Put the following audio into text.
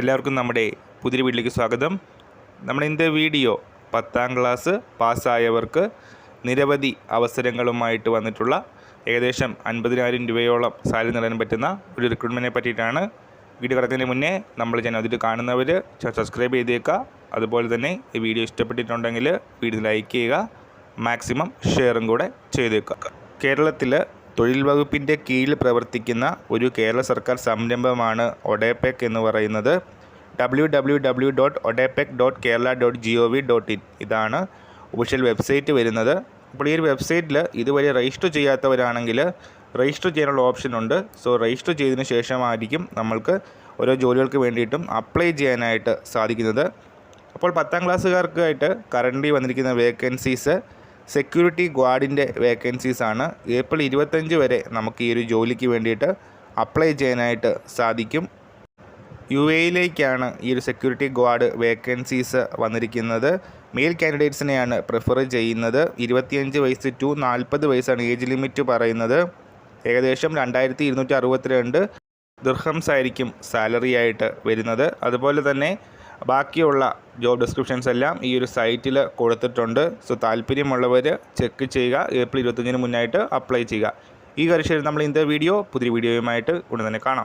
എല്ലാവർക്കും നമ്മുടെ പുതിയ വീട്ടിലേക്ക് സ്വാഗതം. നമ്മുടെ ഇന്നത്തെ വീഡിയോ പത്താം ക്ലാസ് പാസ്സായവർക്ക് നിരവധി അവസരങ്ങളുമായിട്ട് വന്നിട്ടുള്ള ഏകദേശം അൻപതിനായിരം രൂപയോളം സാലറി നേടാൻ പറ്റുന്ന ഒരു റിക്രൂട്ട്മെന്റിനെ പറ്റിയിട്ടാണ് വീഡിയോ കിടക്കുന്നതിന് മുന്നേ നമ്മൾ ചാനൽ അതിൽ കാണുന്നവർ സബ്സ്ക്രൈബ് ചെയ്തേക്കുക അതുപോലെ തന്നെ ഈ വീഡിയോ ഇഷ്ടപ്പെട്ടിട്ടുണ്ടെങ്കിൽ വീഡിയോ ലൈക്ക് ചെയ്യുക മാക്സിമം ഷെയറും കൂടെ ചെയ്തേക്കുക കേരളത്തിൽ തൊഴിൽ വകുപ്പിന്റെ കീഴിൽ പ്രവർത്തിക്കുന്ന ഒരു കേരള സർക്കാർ സംരംഭമാണ് ഒഡേപെക് എന്ന് പറയുന്നത്. W W W dot ODEPC dot Kerala dot G O V dot in ഇതാണ് ഒഫീഷ്യൽ വെബ്സൈറ്റ് വരുന്നത്. അപ്പോൾ ഈ ഒരു വെബ്സൈറ്റിൽ ഇതുവരെ രജിസ്റ്റർ ചെയ്യാത്തവരാണെങ്കിൽ രജിസ്റ്റർ ചെയ്യാനുള്ള ഓപ്ഷൻ ഉണ്ട്. സോ രജിസ്റ്റർ ചെയ്തതിന് ശേഷമായിരിക്കും നമ്മൾക്ക് ഓരോ ജോലികൾക്ക് വേണ്ടിയിട്ടും അപ്ലൈ ചെയ്യാനായിട്ട് സാധിക്കുന്നത്. അപ്പോൾ പത്താം ക്ലാസ്സുകാർക്കായിട്ട് കറന്റ് വന്നിരിക്കുന്ന വേക്കൻസീസ് സെക്യൂരിറ്റി ഗാർഡിന്റെ വേക്കൻസീസ് ആണ് ഏപ്രിൽ ഇരുപത്തഞ്ച് വരെ നമുക്ക് ഈ ഒരു ജോലിക്ക് വേണ്ടിയിട്ട് അപ്ലൈ ചെയ്യാനായിട്ട് സാധിക്കും. യു എയിലേക്കാണ് ഈ ഒരു സെക്യൂരിറ്റി ഗാർഡ് വേക്കൻസീസ് വന്നിരിക്കുന്നത്. മെയിൽ കാൻഡിഡേറ്റ്സിനെയാണ് പ്രിഫർ ചെയ്യുന്നത്. ഇരുപത്തിയഞ്ച് വയസ്സ് ടു നാൽപ്പത് വയസ്സാണ് ഏജ് ലിമിറ്റ് പറയുന്നത്. ഏകദേശം രണ്ടായിരത്തി ഇരുന്നൂറ്റി അറുപത്തിരണ്ട് ദിർഹംസ് ആയിരിക്കും സാലറി ആയിട്ട് വരുന്നത്. അതുപോലെ തന്നെ ബാക്കിയുള്ള ജോബ് ഡിസ്ക്രിപ്ഷൻസ് എല്ലാം ഈ ഒരു സൈറ്റിൽ കൊടുത്തിട്ടുണ്ട്. സോ താല്പര്യമുള്ളവർ ചെക്ക് ചെയ്യുക. ഏപ്രിൽ ഇരുപത്തഞ്ചിന് മുന്നായിട്ട് അപ്ലൈ ചെയ്യുക. ഈ കാര്യം നമ്മൾ ഇന്നത്തെ വീഡിയോ പുതിയ വീഡിയോയുമായിട്ട് ഉടൻ തന്നെ കാണാം.